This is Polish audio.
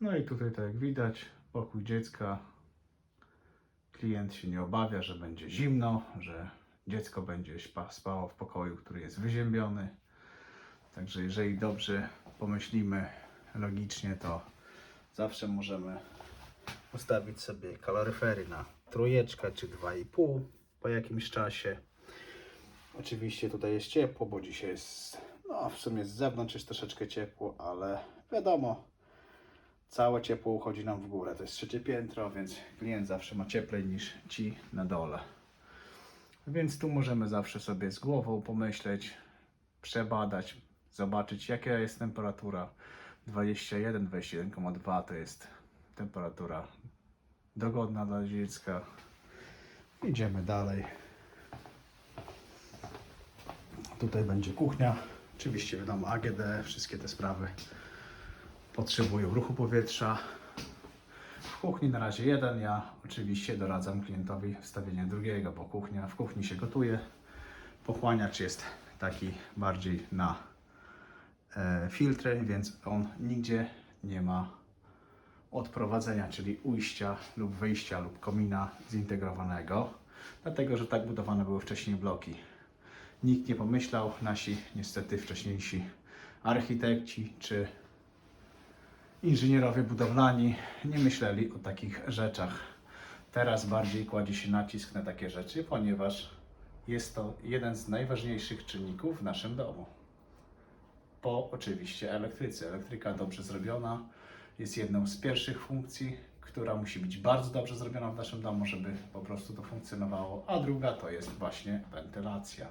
No i tutaj tak jak widać, pokój dziecka. Klient się nie obawia, że będzie zimno, że dziecko będzie spało w pokoju, który jest wyziębiony. Także jeżeli dobrze pomyślimy logicznie, to zawsze możemy ustawić sobie kaloryfery na trójeczkę czy 2,5 po jakimś czasie. Oczywiście tutaj jest ciepło, bo dzisiaj jest, no w sumie z zewnątrz jest troszeczkę ciepło, ale wiadomo, całe ciepło uchodzi nam w górę. To jest trzecie piętro, więc klient zawsze ma cieplej niż ci na dole. Więc tu możemy zawsze sobie z głową pomyśleć, przebadać, zobaczyć jaka jest temperatura. 21, 21,2 to jest temperatura dogodna dla dziecka. Idziemy dalej. Tutaj będzie kuchnia. Oczywiście wiadomo AGD, wszystkie te sprawy potrzebują ruchu powietrza. W kuchni na razie jeden. Ja oczywiście doradzam klientowi wstawienie drugiego, bo kuchnia, w kuchni się gotuje. Pochłaniacz jest taki bardziej na e, filtry, więc on nigdzie nie ma odprowadzenia, czyli ujścia lub wyjścia lub komina zintegrowanego, dlatego że tak budowane były wcześniej bloki. Nikt nie pomyślał, nasi niestety wcześniejsi architekci czy inżynierowie budowlani nie myśleli o takich rzeczach. Teraz bardziej kładzie się nacisk na takie rzeczy, ponieważ jest to jeden z najważniejszych czynników w naszym domu. Po oczywiście elektryce. Elektryka dobrze zrobiona jest jedną z pierwszych funkcji, która musi być bardzo dobrze zrobiona w naszym domu, żeby po prostu to funkcjonowało, a druga to jest właśnie wentylacja.